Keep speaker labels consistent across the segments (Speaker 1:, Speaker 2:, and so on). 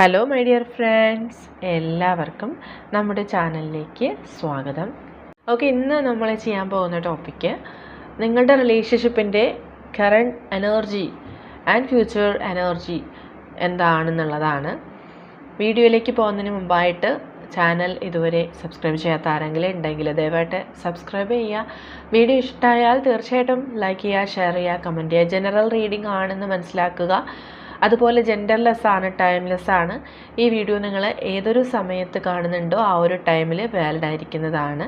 Speaker 1: Hello my dear friends എല്ലാവർക്കും നമ്മുടെ ചാനലിലേക്ക് സ്വാഗതം. ഓക്കെ ഇന്ന് നമ്മൾ ചെയ്യാൻ പോകുന്ന ടോപ്പിക്ക് നിങ്ങളുടെ റിലേഷൻഷിപ്പിന്റെ current energy and future energy എന്താണെന്നുള്ളതാണ്. വീഡിയോയിലേക്ക് പോകുന്നതിന് മുമ്പായിട്ട് ചാനൽ ഇതുവരെ സബ്സ്ക്രൈബ് ചെയ്യാത്ത ആരെങ്കിലും ഉണ്ടെങ്കിൽ ദയവായിട്ട് സബ്സ്ക്രൈബ് ചെയ്യുക. വീഡിയോ ഇഷ്ടമായാൽ തീർച്ചയായിട്ടും ലൈക്ക് ചെയ്യുക ഷെയർ ചെയ്യുക കമന്റ് ചെയ്യുക. ജനറൽ റീഡിംഗ് ആണെന്ന് മനസ്സിലാക്കുക. അതുപോലെ ജെൻഡർലെസ് ആണ് ടൈംലെസ് ആണ്. ഈ വീഡിയോ നിങ്ങൾ ഏതൊരു സമയത്ത് കാണുന്നുണ്ടോ ആ ഒരു ടൈമിൽ വാലിഡ് ആയിരിക്കുന്നതാണ്.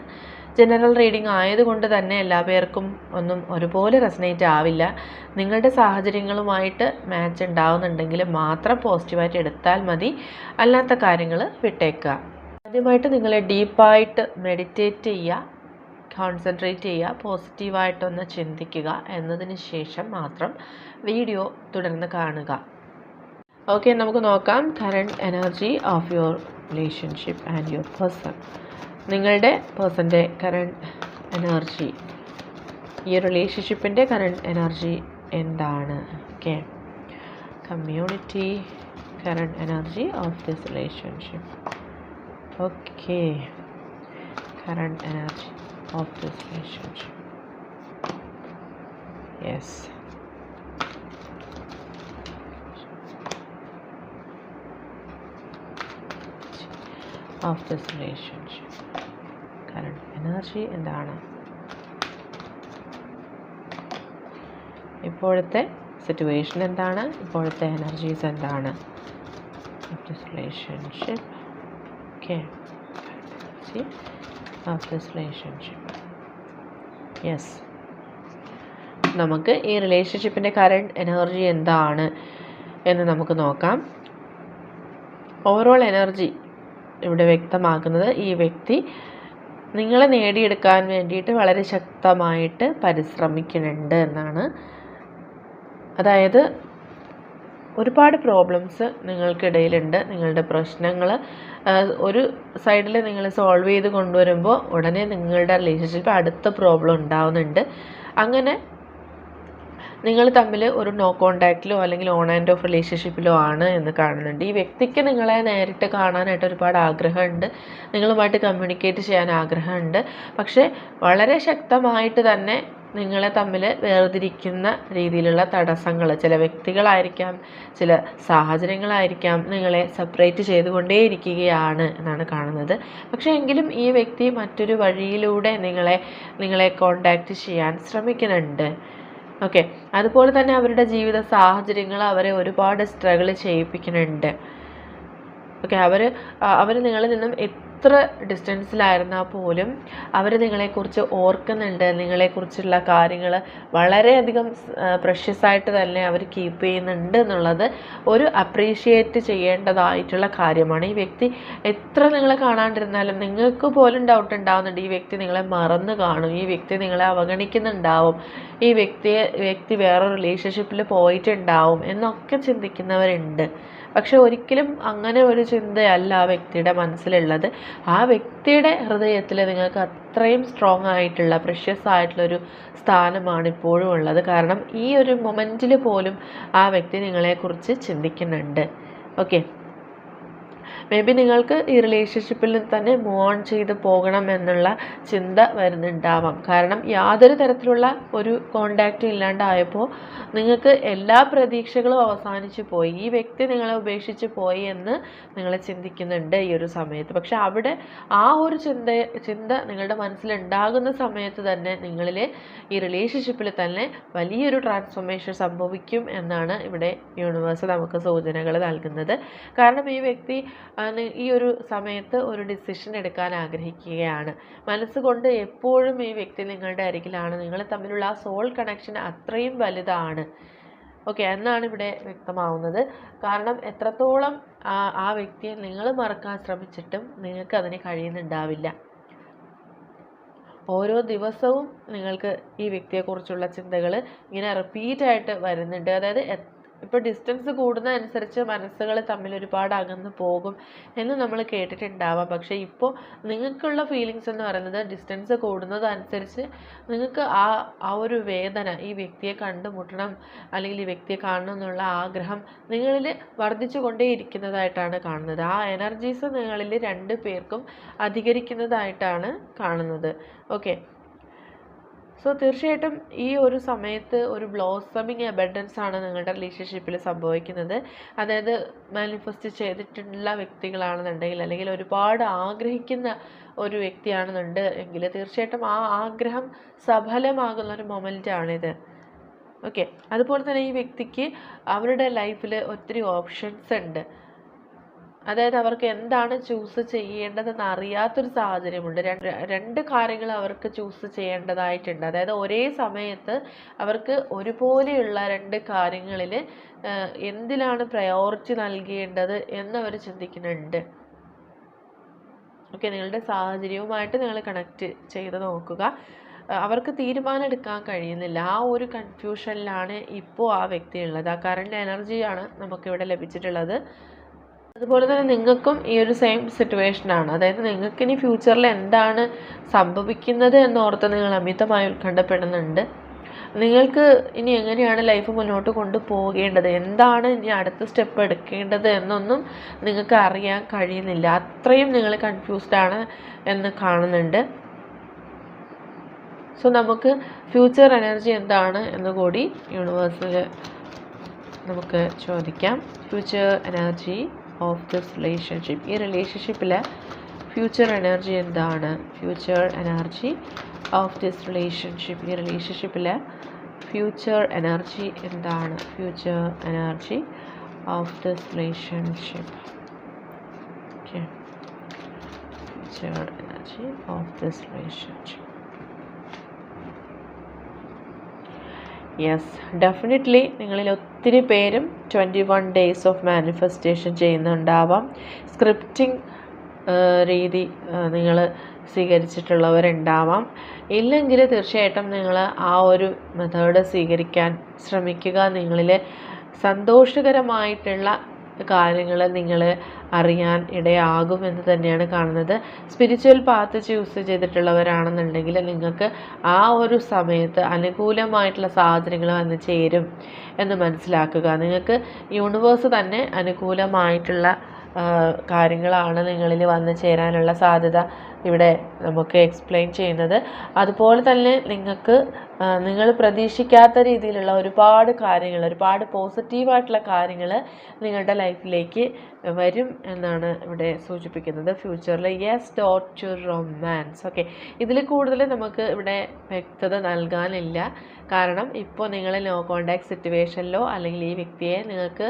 Speaker 1: ജനറൽ റീഡിംഗ് ആയതുകൊണ്ട് തന്നെ എല്ലാ പേർക്കും ഒന്നും ഒരുപോലെ റെസനേറ്റ് ആവില്ല. നിങ്ങളുടെ സാഹചര്യങ്ങളുമായിട്ട് മാച്ച് ഉണ്ടാവുന്നുണ്ടെങ്കിൽ മാത്രം പോസിറ്റീവായിട്ട് എടുത്താൽ മതി. അല്ലാത്ത കാര്യങ്ങൾ വിട്ടേക്കുക. ആദ്യമായിട്ട് നിങ്ങൾ ഡീപ്പായിട്ട് മെഡിറ്റേറ്റ് ചെയ്യുക. കോൺസെൻട്രേറ്റ് ചെയ്യുക. പോസിറ്റീവായിട്ടൊന്ന് ചിന്തിക്കുക എന്നതിന് ശേഷം മാത്രം വീഡിയോ തുടർന്ന് കാണുക. ഓക്കെ നമുക്ക് നോക്കാം. Current energy of your relationship and your person നിങ്ങളുടെ പേഴ്സന്റെ കറണ്ട് എനർജി ഈ റിലേഷൻഷിപ്പിന്റെ കറണ്ട് എനർജി എന്താണ്? Okay community current energy of this relationship okay current energy of this relationship yes of this relationship കാരണം എനർജി എന്താണ്? ഇപ്പോഴത്തെ സിറ്റുവേഷൻ എന്താണ്? ഇപ്പോഴത്തെ എനർജീസ് എന്താണ്? Of this relationship okay of this relationship yes നമുക്ക് ഈ റിലേഷൻഷിപ്പിന്റെ കറണ്ട് എനർജി എന്താണ് എന്ന് നമുക്ക് നോക്കാം. ഓവറോൾ എനർജി ഇവിടെ വ്യക്തമാക്കുന്നത് ഈ വ്യക്തി നിങ്ങളെ നേടിയെടുക്കാൻ വേണ്ടിയിട്ട് വളരെ ശക്തമായിട്ട് പരിശ്രമിക്കുന്നുണ്ട് എന്നാണ്. അതായത് ഒരുപാട് പ്രോബ്ലംസ് നിങ്ങൾക്കിടയിലുണ്ട്. നിങ്ങളുടെ പ്രശ്നങ്ങൾ ഒരു സൈഡിൽ നിങ്ങൾ സോൾവ് ചെയ്ത് കൊണ്ടുവരുമ്പോൾ ഉടനെ നിങ്ങളുടെ റിലേഷൻഷിപ്പ് അടുത്ത പ്രോബ്ലം ഉണ്ടാവുന്നുണ്ട്. അങ്ങനെ നിങ്ങൾ തമ്മിൽ ഒരു നോ കോണ്ടാക്റ്റിലോ അല്ലെങ്കിൽ ഓൺ ആൻഡ് ഓഫ് റിലേഷൻഷിപ്പിലോ ആണ് എന്ന് കാണുന്നുണ്ട്. ഈ വ്യക്തിക്ക് നിങ്ങളെ നേരിട്ട് കാണാനായിട്ട് ഒരുപാട് ആഗ്രഹമുണ്ട്. നിങ്ങളുമായിട്ട് കമ്മ്യൂണിക്കേറ്റ് ചെയ്യാൻ ആഗ്രഹമുണ്ട്. പക്ഷേ വളരെ ശക്തമായിട്ട് തന്നെ നിങ്ങളെ തമ്മിൽ വേർതിരിക്കുന്ന രീതിയിലുള്ള തടസ്സങ്ങൾ ചില വ്യക്തികളായിരിക്കാം ചില സാഹചര്യങ്ങളായിരിക്കാം നിങ്ങളെ സെപ്പറേറ്റ് ചെയ്തുകൊണ്ടേയിരിക്കുകയാണ് എന്നാണ് കാണുന്നത്. പക്ഷേ എങ്കിലും ഈ വ്യക്തി മറ്റൊരു വഴിയിലൂടെ നിങ്ങളെ നിങ്ങളെ കോണ്ടാക്റ്റ് ചെയ്യാൻ ശ്രമിക്കുന്നുണ്ട്. ഓക്കെ. അതുപോലെ തന്നെ അവരുടെ ജീവിത സാഹചര്യങ്ങൾ അവരെ ഒരുപാട് സ്ട്രഗിൾ ചെയ്യിപ്പിക്കുന്നുണ്ട്. ഓക്കെ അവർ അവർ നിങ്ങളിൽ നിന്നും എത്ര ഡിസ്റ്റൻസിലായിരുന്നാൽ പോലും അവർ നിങ്ങളെക്കുറിച്ച് ഓർക്കുന്നുണ്ട്. നിങ്ങളെക്കുറിച്ചുള്ള കാര്യങ്ങൾ വളരെയധികം പ്രഷ്യസായിട്ട് തന്നെ അവർ കീപ്പ് ചെയ്യുന്നുണ്ട് എന്നുള്ളത് ഒരു അപ്രീഷിയേറ്റ് ചെയ്യേണ്ടതായിട്ടുള്ള കാര്യമാണ്. ഈ വ്യക്തി എത്ര നിങ്ങളെ കാണാണ്ടിരുന്നാലും നിങ്ങൾക്ക് പോലും ഡൗട്ട് ഉണ്ടാവുന്നുണ്ട്. ഈ വ്യക്തി നിങ്ങളെ മറന്നു കാണും. ഈ വ്യക്തി നിങ്ങളെ അവഗണിക്കുന്നുണ്ടാവും. ഈ വ്യക്തിയെ വ്യക്തി വേറെ റിലേഷൻഷിപ്പിൽ പോയിട്ടുണ്ടാവും എന്നൊക്കെ ചിന്തിക്കുന്നവരുണ്ട്. പക്ഷെ ഒരിക്കലും അങ്ങനെ ഒരു ചിന്തയല്ല ആ വ്യക്തിയുടെ മനസ്സിലുള്ളത്. ആ വ്യക്തിയുടെ ഹൃദയത്തിൽ നിങ്ങൾക്ക് അത്രയും സ്ട്രോങ് ആയിട്ടുള്ള പ്രഷ്യസ് ആയിട്ടുള്ളൊരു സ്ഥാനമാണ് ഇപ്പോഴും ഉള്ളത്. കാരണം ഈ ഒരു മൊമെന്റിൽ പോലും ആ വ്യക്തി നിങ്ങളെക്കുറിച്ച് ചിന്തിക്കുന്നുണ്ട്. ഓക്കെ മേ ബി നിങ്ങൾക്ക് ഈ റിലേഷൻഷിപ്പിൽ തന്നെ മൂവ് ഓൺ ചെയ്ത് പോകണം എന്നുള്ള ചിന്ത വരുന്നുണ്ടാവാം. കാരണം യാതൊരു തരത്തിലുള്ള ഒരു കോണ്ടാക്റ്റും ഇല്ലാണ്ടായപ്പോൾ നിങ്ങൾക്ക് എല്ലാ പ്രതീക്ഷകളും അവസാനിച്ചു പോയി. ഈ വ്യക്തി നിങ്ങളെ ഉപേക്ഷിച്ച് പോയി എന്ന് നിങ്ങൾ ചിന്തിക്കുന്നുണ്ട് ഈ ഒരു സമയത്ത്. പക്ഷെ അവിടെ ആ ഒരു ചിന്ത ചിന്ത നിങ്ങളുടെ മനസ്സിലുണ്ടാകുന്ന സമയത്ത് തന്നെ നിങ്ങളിൽ ഈ റിലേഷൻഷിപ്പിൽ തന്നെ വലിയൊരു ട്രാൻസ്ഫോർമേഷൻ സംഭവിക്കും എന്നാണ് ഇവിടെ യൂണിവേഴ്സ് നമുക്ക് സൂചനകൾ നൽകുന്നത്. കാരണം ഈ വ്യക്തി ഈ ഒരു സമയത്ത് ഒരു ഡിസിഷൻ എടുക്കാൻ ആഗ്രഹിക്കുകയാണ്. മനസ്സുകൊണ്ട് എപ്പോഴും ഈ വ്യക്തി നിങ്ങളുടെ അരികിലാണ്. നിങ്ങൾ തമ്മിലുള്ള ആ സോൾ കണക്ഷൻ അത്രയും വലുതാണ്. ഓക്കെ എന്നാണ് ഇവിടെ വ്യക്തമാവുന്നത്. കാരണം എത്രത്തോളം ആ വ്യക്തിയെ നിങ്ങൾ മറക്കാൻ ശ്രമിച്ചിട്ടും നിങ്ങൾക്ക് അതിന് കഴിയുന്നുണ്ടാവില്ല. ഓരോ ദിവസവും നിങ്ങൾക്ക് ഈ വ്യക്തിയെക്കുറിച്ചുള്ള ചിന്തകൾ ഇങ്ങനെ റിപ്പീറ്റായിട്ട് വരുന്നുണ്ട്. അതായത് ഇപ്പോൾ ഡിസ്റ്റൻസ് കൂടുന്നതനുസരിച്ച് മനസ്സുകൾ തമ്മിൽ ഒരുപാട് അകന്നു പോകും എന്ന് നമ്മൾ കേട്ടിട്ടുണ്ടാവാം. പക്ഷേ ഇപ്പോൾ നിങ്ങൾക്കുള്ള ഫീലിങ്സ് എന്ന് പറയുന്നത് ഡിസ്റ്റൻസ് കൂടുന്നതനുസരിച്ച് നിങ്ങൾക്ക് ആ ആ ഒരു വേദന ഈ വ്യക്തിയെ കണ്ടുമുട്ടണം അല്ലെങ്കിൽ ഈ വ്യക്തിയെ കാണണം എന്നുള്ള ആഗ്രഹം നിങ്ങളിൽ വർദ്ധിച്ചു കൊണ്ടേയിരിക്കുന്നതായിട്ടാണ് കാണുന്നത്. ആ എനർജീസ് നിങ്ങളിൽ രണ്ട് പേർക്കും അധികരിക്കുന്നതായിട്ടാണ് കാണുന്നത്. ഓക്കെ സോ തീർച്ചയായിട്ടും ഈ ഒരു സമയത്ത് ഒരു ബ്ലോസമിങ് അബണ്ടൻസ് ആണ് നിങ്ങളുടെ റിലേഷൻഷിപ്പിൽ സംഭവിക്കുന്നത്. അതായത് മാനിഫെസ്റ്റ് ചെയ്തിട്ടുള്ള വ്യക്തികളാണെന്നുണ്ടെങ്കിൽ അല്ലെങ്കിൽ ഒരുപാട് ആഗ്രഹിക്കുന്ന ഒരു വ്യക്തിയാണെന്നുണ്ട് എങ്കിൽ തീർച്ചയായിട്ടും ആ ആഗ്രഹം സഫലമാകുന്ന ഒരു മൊമെന്റാണിത് ഓക്കെ അതുപോലെ തന്നെ ഈ വ്യക്തിക്ക് അവരുടെ ലൈഫിൽ ഒത്തിരി ഓപ്ഷൻസ് ഉണ്ട്. അതായത് അവർക്ക് എന്താണ് ചൂസ് ചെയ്യേണ്ടതെന്ന് അറിയാത്തൊരു സാഹചര്യമുണ്ട്. രണ്ട് കാര്യങ്ങൾ അവർക്ക് ചൂസ് ചെയ്യേണ്ടതായിട്ടുണ്ട്. അതായത് ഒരേ സമയത്ത് അവർക്ക് ഒരുപോലെയുള്ള രണ്ട് കാര്യങ്ങളിൽ എന്തിലാണ് പ്രയോറിറ്റി നൽകേണ്ടത് എന്നവർ ചിന്തിക്കുന്നുണ്ട്. ഓക്കെ നിങ്ങളുടെ സാഹചര്യവുമായിട്ട് നിങ്ങൾ കണക്ട് ചെയ്ത് നോക്കുക. അവർക്ക് തീരുമാനം എടുക്കാൻ കഴിയുന്നില്ല. ആ ഒരു കൺഫ്യൂഷനിലാണ് ഇപ്പോൾ ആ വ്യക്തി ഉള്ളത് ആ കറണ്ട് എനർജിയാണ് നമുക്കിവിടെ ലഭിച്ചിട്ടുള്ളത്. അതുപോലെ തന്നെ നിങ്ങൾക്കും ഈ ഒരു സെയിം സിറ്റുവേഷനാണ് അതായത് നിങ്ങൾക്ക് ഇനി ഫ്യൂച്ചറിൽ എന്താണ് സംഭവിക്കുന്നത് എന്നോർത്ത് നിങ്ങൾ അമിതമായി ഉത്കണ്ഠപ്പെടുന്നുണ്ട്. നിങ്ങൾക്ക് ഇനി എങ്ങനെയാണ് ലൈഫ് മുന്നോട്ട് കൊണ്ടുപോകേണ്ടത്? എന്താണ് ഇനി അടുത്ത സ്റ്റെപ്പ് എടുക്കേണ്ടത് എന്നൊന്നും നിങ്ങൾക്ക് അറിയാൻ കഴിയുന്നില്ല. അത്രയും നിങ്ങൾ കൺഫ്യൂസ്ഡ് ആണ് എന്ന് കാണുന്നുണ്ട്. സോ നമുക്ക് ഫ്യൂച്ചർ എനർജി എന്താണ് എന്ന് കൂടി യൂണിവേഴ്സിൽ നമുക്ക് ചോദിക്കാം. Future energy of this relationship ഈ റിലേഷൻഷിപ്പിലെ ഫ്യൂച്ചർ എനർജി എന്താണ്? Future energy of this relationship ഈ റിലേഷൻഷിപ്പിലെ ഫ്യൂച്ചർ എനർജി എന്താണ്? Future energy of this relationship okay future energy of this relationship yes definitely നിങ്ങളിൽ ഒത്തിരി പേരും twenty one days of manifestation ചെയ്യുന്നുണ്ടാവാം scripting രീതി നിങ്ങൾ സ്വീകരിച്ചിട്ടുള്ളവരുണ്ടാവാം. ഇല്ലെങ്കിൽ തീർച്ചയായിട്ടും നിങ്ങൾ ആ ഒരു മെത്തേഡ് സ്വീകരിക്കാൻ ശ്രമിക്കുക. നിങ്ങളിൽ സന്തോഷകരമായിട്ടുള്ള കാര്യങ്ങൾ നിങ്ങൾ അറിയാൻ ഇടയാകുമെന്ന് തന്നെയാണ് കാണുന്നത്. സ്പിരിച്വൽ പാത്ത് ചൂസ് ചെയ്തിട്ടുള്ളവരാണെന്നുണ്ടെങ്കിൽ നിങ്ങൾക്ക് ആ ഒരു സമയത്ത് അനുകൂലമായിട്ടുള്ള സാഹചര്യങ്ങൾ വന്ന് ചേരും എന്ന് മനസ്സിലാക്കുക. നിങ്ങൾക്ക് യൂണിവേഴ്സ് തന്നെ അനുകൂലമായിട്ടുള്ള കാര്യങ്ങളാണ് നിങ്ങളിൽ വന്നു ചേരാനുള്ള സാധ്യത. ഇവിടെ നമുക്ക് എക്സ്പ്ലെയിൻ ചെയ്യുന്നത്. അതുപോലെ തന്നെ നിങ്ങൾക്ക് നിങ്ങൾ പ്രതീക്ഷിക്കാത്ത രീതിയിലുള്ള ഒരുപാട് കാര്യങ്ങൾ ഒരുപാട് പോസിറ്റീവായിട്ടുള്ള കാര്യങ്ങൾ നിങ്ങളുടെ ലൈഫിലേക്ക് വരും എന്നാണ് ഇവിടെ സൂചിപ്പിക്കുന്നത്. ഫ്യൂച്ചറിൽ yes dot to romance okay ഇതിൽ കൂടുതൽ നമുക്ക് ഇവിടെ വ്യക്തത നൽകാനില്ല. കാരണം ഇപ്പോൾ നിങ്ങൾ നോ കോണ്ടാക്ട് സിറ്റുവേഷനിലോ അല്ലെങ്കിൽ ഈ വ്യക്തിയെ നിങ്ങൾക്ക്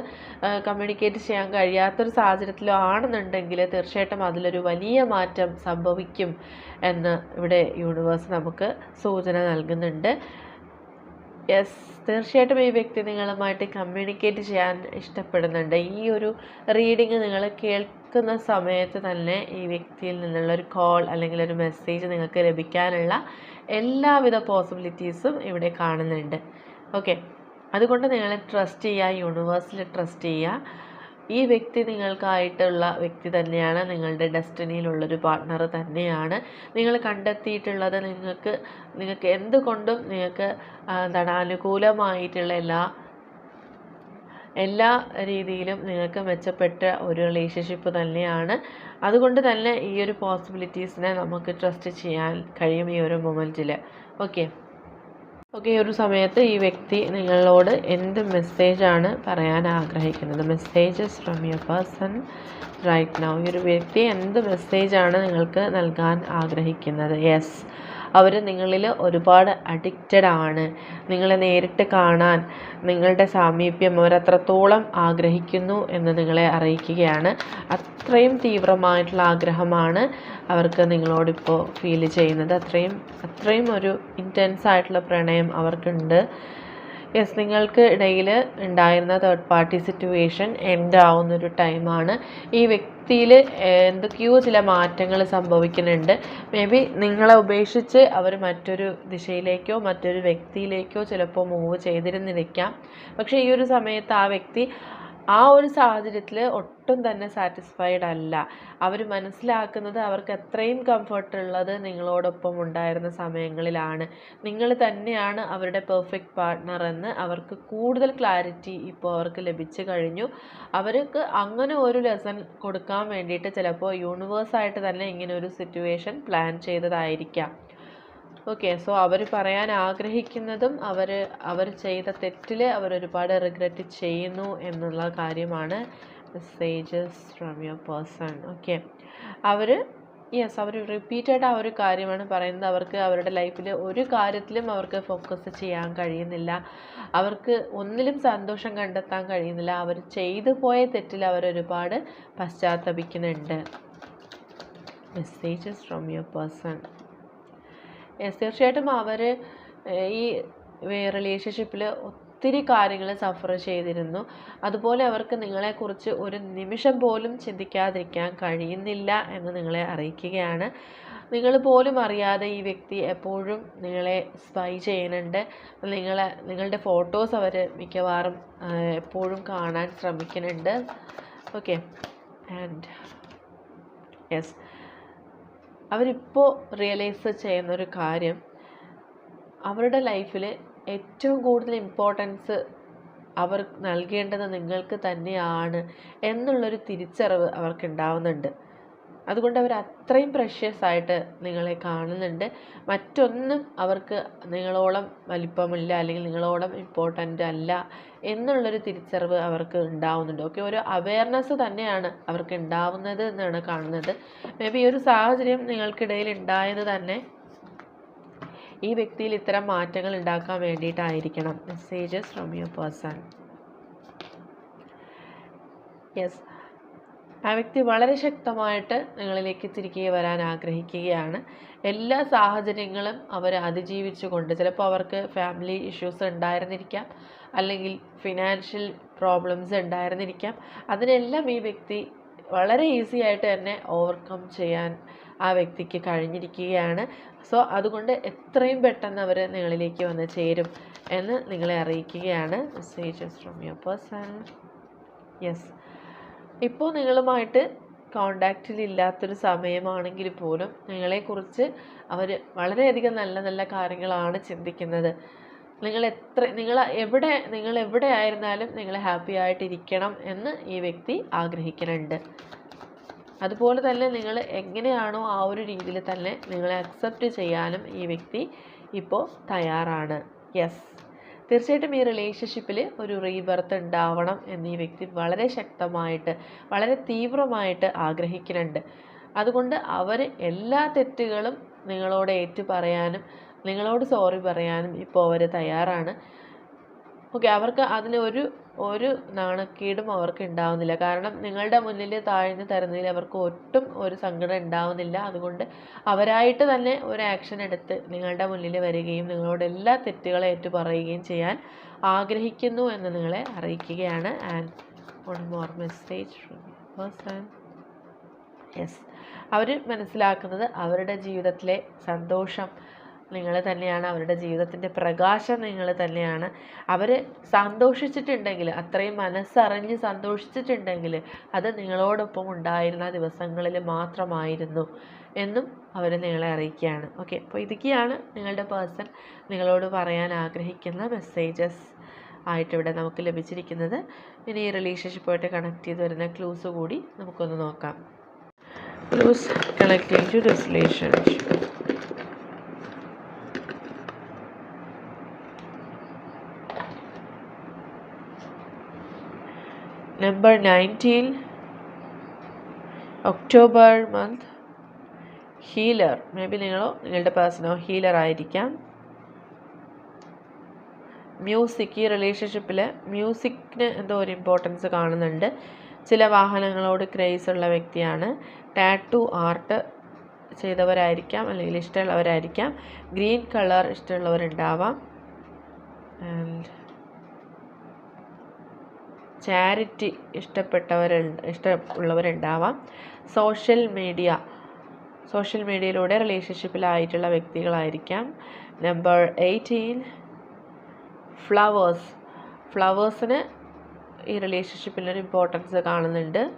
Speaker 1: കമ്മ്യൂണിക്കേറ്റ് ചെയ്യാൻ കഴിയാത്തൊരു സാഹചര്യത്തിലോ ആണെന്നുണ്ടെങ്കിൽ തീർച്ചയായിട്ടും അതിലൊരു വലിയ മാറ്റം സംഭവിക്കും എന്ന് ഇവിടെ യൂണിവേഴ്സ് നമുക്ക് സൂചന നൽകുന്നുണ്ട്. യെസ് തീർച്ചയായിട്ടും ഈ വ്യക്തി നിങ്ങളുമായിട്ട് കമ്മ്യൂണിക്കേറ്റ് ചെയ്യാൻ ഇഷ്ടപ്പെടുന്നുണ്ട്. ഈ ഒരു റീഡിങ് നിങ്ങൾ കേൾക്കുന്ന സമയത്ത് തന്നെ ഈ വ്യക്തിയിൽ നിന്നുള്ള ഒരു കോൾ അല്ലെങ്കിൽ ഒരു മെസ്സേജ് നിങ്ങൾക്ക് ലഭിക്കാനുള്ള എല്ലാവിധ പോസിബിലിറ്റീസും ഇവിടെ കാണുന്നുണ്ട്. ഓക്കെ അതുകൊണ്ട് നിങ്ങളെ ട്രസ്റ്റ് ചെയ്യുക യൂണിവേഴ്സിൽ ട്രസ്റ്റ് ചെയ്യുക. ഈ വ്യക്തി നിങ്ങൾക്കായിട്ടുള്ള വ്യക്തി തന്നെയാണ് നിങ്ങളുടെ ഡെസ്റ്റിനിയിലുള്ളൊരു പാർട്ട്ണർ തന്നെയാണ്. നിങ്ങൾ കണ്ടെത്തിയിട്ടുള്ളത് നിങ്ങൾക്ക് നിങ്ങൾക്ക് എന്തുകൊണ്ടും നിങ്ങൾക്ക് എന്താണ് അനുകൂലമായിട്ടുള്ള എല്ലാ എല്ലാ രീതിയിലും നിങ്ങൾക്ക് മെച്ചപ്പെട്ട ഒരു റിലേഷൻഷിപ്പ് തന്നെയാണ്. അതുകൊണ്ട് തന്നെ ഈ ഒരു പോസിബിലിറ്റീസിനെ നമുക്ക് ട്രസ്റ്റ് ചെയ്യാൻ കഴിയും ഈ ഒരു മൊമെന്റിൽ ഓക്കെ ഓക്കെ ഈ ഒരു സമയത്ത് ഈ വ്യക്തി നിങ്ങളോട് എന്ത് മെസ്സേജാണ് പറയാൻ ആഗ്രഹിക്കുന്നത്? Messages from your person right now ഈ ഒരു വ്യക്തി എന്ത് മെസ്സേജാണ് നിങ്ങൾക്ക് നൽകാൻ ആഗ്രഹിക്കുന്നത്? യെസ് അവർ നിങ്ങളിൽ ഒരുപാട് അഡിക്റ്റഡ് ആണ്. നിങ്ങളെ നേരിട്ട് കാണാൻ നിങ്ങളുടെ സാമീപ്യം അവരത്രത്തോളം ആഗ്രഹിക്കുന്നു എന്ന് നിങ്ങളെ അറിയിക്കുകയാണ്. അത്രയും തീവ്രമായിട്ടുള്ള ആഗ്രഹമാണ് അവർക്ക് നിങ്ങളോടിപ്പോൾ ഫീൽ ചെയ്യുന്നത്. അത്രയും അത്രയും ഒരു ഇന്റൻസ് ആയിട്ടുള്ള പ്രണയം അവർക്കുണ്ട്. യെസ് നിങ്ങൾക്ക് ഇടയിൽ ഉണ്ടായിരുന്ന തേർഡ് പാർട്ടി സിറ്റുവേഷൻ എൻഡ് ആവുന്നൊരു ടൈമാണ് ഈ വ്യക്തിയിൽ എന്തൊക്കെയോ ചില മാറ്റങ്ങൾ സംഭവിക്കുന്നുണ്ട്. മേ ബി നിങ്ങളെ ഉപേക്ഷിച്ച് അവർ മറ്റൊരു ദിശയിലേക്കോ മറ്റൊരു വ്യക്തിയിലേക്കോ ചിലപ്പോൾ മൂവ് ചെയ്തിരുന്നിരിക്കാം. പക്ഷേ ഈ ഒരു സമയത്ത് ആ വ്യക്തി ആ ഒരു സാഹചര്യത്തിൽ ഒട്ടും തന്നെ സാറ്റിസ്ഫൈഡ് അല്ല. അവർ മനസ്സിലാക്കുന്നത് അവർക്ക് എത്രയും കംഫർട്ട് ഉള്ളത് നിങ്ങളോടൊപ്പം ഉണ്ടായിരുന്ന സമയങ്ങളിലാണ്. നിങ്ങൾ തന്നെയാണ് അവരുടെ പെർഫെക്റ്റ് പാർട്ട്ണർ എന്ന് അവർക്ക് കൂടുതൽ ക്ലാരിറ്റി ഇപ്പോൾ അവർക്ക് ലഭിച്ചു കഴിഞ്ഞു. അവർക്ക് അങ്ങനെ ഒരു ലെസൺ കൊടുക്കാൻ വേണ്ടിയിട്ട് ചിലപ്പോൾ യൂണിവേഴ്സായിട്ട് തന്നെ ഇങ്ങനെ ഒരു സിറ്റുവേഷൻ പ്ലാൻ ചെയ്തതായിരിക്കാം. ഓക്കെ സോ അവർ പറയാൻ ആഗ്രഹിക്കുന്നതും അവർ അവർ ചെയ്ത തെറ്റിൽ അവർ ഒരുപാട് റിഗ്രറ്റ് ചെയ്യുന്നു എന്നുള്ള കാര്യമാണ് messages from your person okay our yes അവർ റിപ്പീറ്റഡ് ആ ഒരു കാര്യമാണ് പറയുന്നത്. അവർക്ക് അവരുടെ ലൈഫിൽ ഒരു കാര്യത്തിലും അവർക്ക് ഫോക്കസ് ചെയ്യാൻ കഴിയുന്നില്ല. അവർക്ക് ഒന്നിലും സന്തോഷം കണ്ടെത്താൻ കഴിയുന്നില്ല. അവർ ചെയ്തു പോയ തെറ്റിൽ അവർ ഒരുപാട് പശ്ചാത്തപിക്കുന്നുണ്ട്. മെസ്സേജസ് ഫ്രം യുവർ പേഴ്സൺ തീർച്ചയായിട്ടും അവർ ഈ റിലേഷൻഷിപ്പിൽ ഒത്തിരി കാര്യങ്ങൾ സഫർ ചെയ്തിരുന്നു. അതുപോലെ അവർക്ക് നിങ്ങളെക്കുറിച്ച് ഒരു നിമിഷം പോലും ചിന്തിക്കാതിരിക്കാൻ കഴിയുന്നില്ല എന്ന് നിങ്ങളെ അറിയിക്കുകയാണ്. നിങ്ങൾ പോലും അറിയാതെ ഈ വ്യക്തി എപ്പോഴും നിങ്ങളെ സ്പൈ ചെയ്യുന്നുണ്ട്. നിങ്ങളെ നിങ്ങളുടെ ഫോട്ടോസ് അവർ മിക്കവാറും എപ്പോഴും കാണാൻ ശ്രമിക്കുന്നുണ്ട്. ഓക്കെ ആൻഡ് യെസ് അവരിപ്പോൾ റിയലൈസ് ചെയ്യുന്നൊരു കാര്യം അവരുടെ ലൈഫിൽ ഏറ്റവും കൂടുതൽ ഇമ്പോർട്ടൻസ് അവർ നൽകേണ്ടത് നിങ്ങൾക്ക് തന്നെയാണ് എന്നുള്ളൊരു തിരിച്ചറിവ് അവർക്ക് ഉണ്ടാവുന്നുണ്ട് അതുകൊണ്ട് അവർ അത്രയും പ്രഷ്യസ് ആയിട്ട് നിങ്ങളെ കാണുന്നുണ്ട്. മറ്റൊന്നും അവർക്ക് നിങ്ങളോളം വലിപ്പമില്ല അല്ലെങ്കിൽ നിങ്ങളോളം ഇമ്പോർട്ടന്റ് അല്ല എന്നുള്ളൊരു തിരിച്ചറിവ് അവർക്ക് ഉണ്ടാവുന്നുണ്ട്. ഓക്കെ ഒരു അവയർനെസ് തന്നെയാണ് അവർക്ക് ഉണ്ടാവുന്നത് എന്നാണ് കാണുന്നത്. മേ ബി ഈ ഒരു സാഹചര്യം നിങ്ങൾക്കിടയിൽ ഉണ്ടായത് തന്നെ ഈ വ്യക്തിയിൽ ഇത്തരം മാറ്റങ്ങൾ ഉണ്ടാക്കാൻ വേണ്ടിയിട്ടായിരിക്കണം. Messages from your person yes ആ വ്യക്തി വളരെ ശക്തമായിട്ട് നിങ്ങളിലേക്ക് തിരികെ വരാൻ ആഗ്രഹിക്കുകയാണ്. എല്ലാ സാഹചര്യങ്ങളും അവർ അതിജീവിച്ചുകൊണ്ട് ചിലപ്പോൾ അവർക്ക് ഫാമിലി ഇഷ്യൂസ് ഉണ്ടായിരുന്നിരിക്കാം. അല്ലെങ്കിൽ ഫിനാൻഷ്യൽ പ്രോബ്ലംസ് ഉണ്ടായിരുന്നിരിക്കാം. അതിനെല്ലാം ഈ വ്യക്തി വളരെ ഈസി ആയിട്ട് തന്നെ ഓവർകം ചെയ്യാൻ ആ വ്യക്തിക്ക് കഴിഞ്ഞിരിക്കുകയാണ്. സോ അതുകൊണ്ട് എത്രയും പെട്ടെന്ന് അവർ നിങ്ങളിലേക്ക് വന്ന് ചേരും എന്ന് നിങ്ങളെ അറിയിക്കുകയാണ്. Messages from your person yes ഇപ്പോൾ നിങ്ങളുമായിട്ട് കോണ്ടാക്റ്റിൽ കോണ്ടാക്റ്റിലില്ലാത്തൊരു സമയമാണെങ്കിൽ പോലും നിങ്ങളെക്കുറിച്ച് അവർ വളരെയധികം നല്ല നല്ല കാര്യങ്ങളാണ് ചിന്തിക്കുന്നത്. നിങ്ങൾ എത്ര നിങ്ങൾ എവിടെ നിങ്ങൾ എവിടെ ആയിരുന്നാലും നിങ്ങൾ ഹാപ്പി ആയിട്ടിരിക്കണം എന്ന് ഈ വ്യക്തി ആഗ്രഹിക്കുന്നുണ്ട് അതുപോലെ തന്നെ നിങ്ങൾ എങ്ങനെയാണോ ആ ഒരു രീതിയിൽ തന്നെ നിങ്ങളെ അക്സെപ്റ്റ് ചെയ്യാനും ഈ വ്യക്തി ഇപ്പോൾ തയ്യാറാണ്. യെസ് തീർച്ചയായിട്ടും ഈ റിലേഷൻഷിപ്പിൽ ഒരു റീബർത്ത് ഉണ്ടാവണം എന്ന് ഈ വ്യക്തി വളരെ ശക്തമായിട്ട് വളരെ തീവ്രമായിട്ട് ആഗ്രഹിക്കുന്നുണ്ട്. അതുകൊണ്ട് അവർ എല്ലാ തെറ്റുകളും നിങ്ങളോട് ഏറ്റു പറയാനും നിങ്ങളോട് സോറി പറയാനും ഇപ്പോൾ അവർ തയ്യാറാണ്. ഓക്കെ അവർക്ക് അതിന് ഒരു ഒരു നാണക്കേടും അവർക്ക് ഉണ്ടാവുന്നില്ല. കാരണം നിങ്ങളുടെ മുന്നിൽ താഴ്ന്നു തരുന്നതിൽ അവർക്ക് ഒട്ടും ഒരു സങ്കടം ഉണ്ടാവുന്നില്ല. അതുകൊണ്ട് അവരായിട്ട് തന്നെ ഒരു ആക്ഷൻ എടുത്ത് നിങ്ങളുടെ മുന്നിൽ വരികയും നിങ്ങളോട് എല്ലാ തെറ്റുകളെ ഏറ്റു പറയുകയും ചെയ്യാൻ ആഗ്രഹിക്കുന്നു എന്ന് നിങ്ങളെ അറിയിക്കുകയാണ്. And one more message yes അവർ മനസ്സിലാക്കുന്നത് അവരുടെ ജീവിതത്തിലെ സന്തോഷം നിങ്ങൾ തന്നെയാണ് അവരുടെ ജീവിതത്തിന്റെ പ്രകാശം നിങ്ങൾ തന്നെയാണ്. അവർ സന്തോഷിച്ചിട്ടുണ്ടെങ്കിൽ അത്രയും മനസ്സറിഞ്ഞ് സന്തോഷിച്ചിട്ടുണ്ടെങ്കിൽ അത് നിങ്ങളോടൊപ്പം ഉണ്ടായിരുന്ന ദിവസങ്ങളിൽ മാത്രമായിരുന്നു എന്നും അവർ നിങ്ങളെ അറിയിക്കുകയാണ്. ഓക്കെ അപ്പോൾ ഇതൊക്കെയാണ് നിങ്ങളുടെ പേഴ്സൺ നിങ്ങളോട് പറയാൻ ആഗ്രഹിക്കുന്ന മെസ്സേജസ് ആയിട്ട് ഇവിടെ നമുക്ക് ലഭിച്ചിരിക്കുന്നത്. ഇനി ഈ റിലേഷൻഷിപ്പുമായിട്ട് കണക്ട് ചെയ്ത് വരുന്ന ക്ലൂസ് കൂടി നമുക്കൊന്ന് നോക്കാം. Clues connect to relationship number nineteen October month healer maybe നിങ്ങളോ നിങ്ങളുടെ പേഴ്സണോ ഹീലർ ആയിരിക്കാം. മ്യൂസിക് ഈ റിലേഷൻഷിപ്പിൽ മ്യൂസിക്കിന് എന്തോ ഒരു ഇമ്പോർട്ടൻസ് കാണുന്നുണ്ട്. ചില വാഹനങ്ങളോട് ക്രേസ് ഉള്ള വ്യക്തിയാണ്. ടാറ്റു ആർട്ട് ചെയ്തവരായിരിക്കാം അല്ലെങ്കിൽ ഇഷ്ടമുള്ളവരായിരിക്കാം. ഗ്രീൻ കളർ ഇഷ്ടമുള്ളവരുണ്ടാവാം. ആൻഡ് ചാരിറ്റി ഇഷ്ടപ്പെട്ടവർ ഇഷ്ടമുള്ളവരുണ്ടാവാം. സോഷ്യൽ മീഡിയ സോഷ്യൽ മീഡിയയിലൂടെ റിലേഷൻഷിപ്പിലായിട്ടുള്ള വ്യക്തികളായിരിക്കാം. Number eighteen flowers. ഫ്ലവേഴ്സിന് ഈ റിലേഷൻഷിപ്പിലൊരു ഇമ്പോർട്ടൻസ് കാണുന്നുണ്ട്.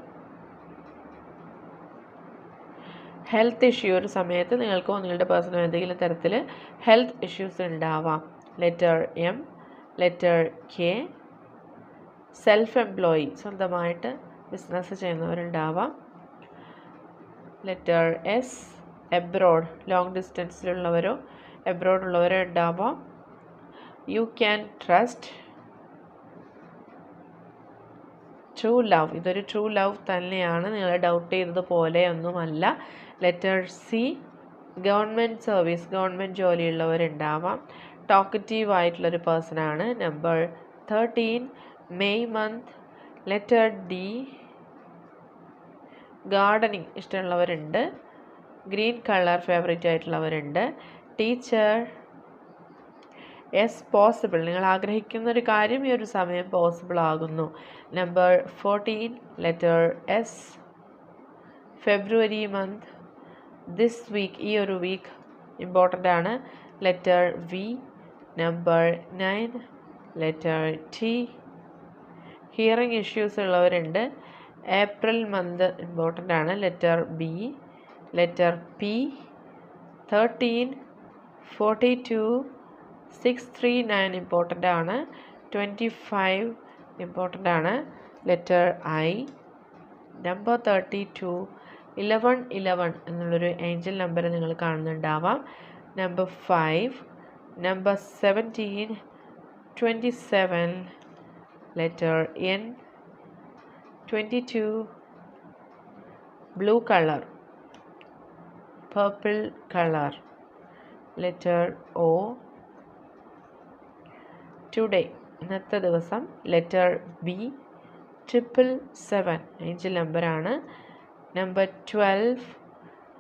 Speaker 1: ഹെൽത്ത് ഇഷ്യൂ ഒരു സമയത്ത് നിങ്ങൾക്കോ നിങ്ങളുടെ പേഴ്സണൽ എന്തെങ്കിലും തരത്തിൽ ഹെൽത്ത് ഇഷ്യൂസ് ഉണ്ടാവാം. Letter M letter K self employee സ്വന്തമായിട്ട് ബിസിനസ് ചെയ്യുന്നവരുണ്ടാവാം. ലെറ്റർ എസ് എബ്രോഡ് ലോങ് ഡിസ്റ്റൻസിലുള്ളവരോ എബ്രോഡ് ഉള്ളവരോ ഉണ്ടാവാം. You can trust true love ഇതൊരു ട്രൂ ലവ് തന്നെയാണ്. നിങ്ങൾ ഡൗട്ട് ചെയ്തത് ഒന്നുമല്ല. Letter C government service government ജോലിയുള്ളവരുണ്ടാവാം. Talkative ആയിട്ടുള്ളൊരു പേഴ്സണാണ് number thirteen May month letter D gardening ഇഷ്ടമുള്ളവരുണ്ട്. Green colour favourite ആയിട്ടുള്ളവരുണ്ട്. ടീച്ചർ എസ് പോസിബിൾ നിങ്ങൾ ആഗ്രഹിക്കുന്ന ഒരു കാര്യം ഈ ഒരു സമയം പോസിബിൾ ആകുന്നു. Number fourteen letter S February month this week ഈ ഒരു വീക്ക് ഇമ്പോർട്ടന്റ് ആണ്. Letter V number nine letter T hearing issues ഉള്ളവരുണ്ട്. ഏപ്രിൽ മന്ത് ഇമ്പോർട്ടന്റ് ആണ്. Letter B letter P thirteen forty two six three nine important ആണ്. Twenty five important ആണ്. Letter I number thirty two eleven eleven എന്നുള്ളൊരു angel number നിങ്ങൾ കാണുന്നുണ്ടാവാം. Number five number seventeen twenty seven N twenty two blue colour purple colour letter O today ഇന്നത്തെ ദിവസം letter B triple seven angel നമ്പറാണ് number twelve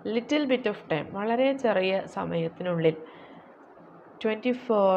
Speaker 1: little bit of time വളരെ ചെറിയ സമയത്തിനുള്ളിൽ. Twenty four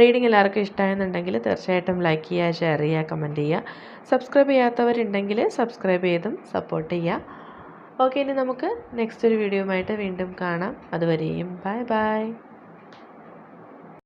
Speaker 1: reading എല്ലാവർക്കും ഇഷ്ടമായെന്നുണ്ടെങ്കിൽ തീർച്ചയായിട്ടും like ചെയ്യുക share ചെയ്യുക കമന്റ് ചെയ്യുക. സബ്സ്ക്രൈബ് ചെയ്യാത്തവരുണ്ടെങ്കിൽ സബ്സ്ക്രൈബ് ചെയ്തും സപ്പോർട്ട് ചെയ്യുക. ഓക്കെ ഇനി നമുക്ക് നെക്സ്റ്റ് ഒരു വീഡിയോയുമായിട്ട് വീണ്ടും കാണാം. അതുവരെയും ബൈ ബൈ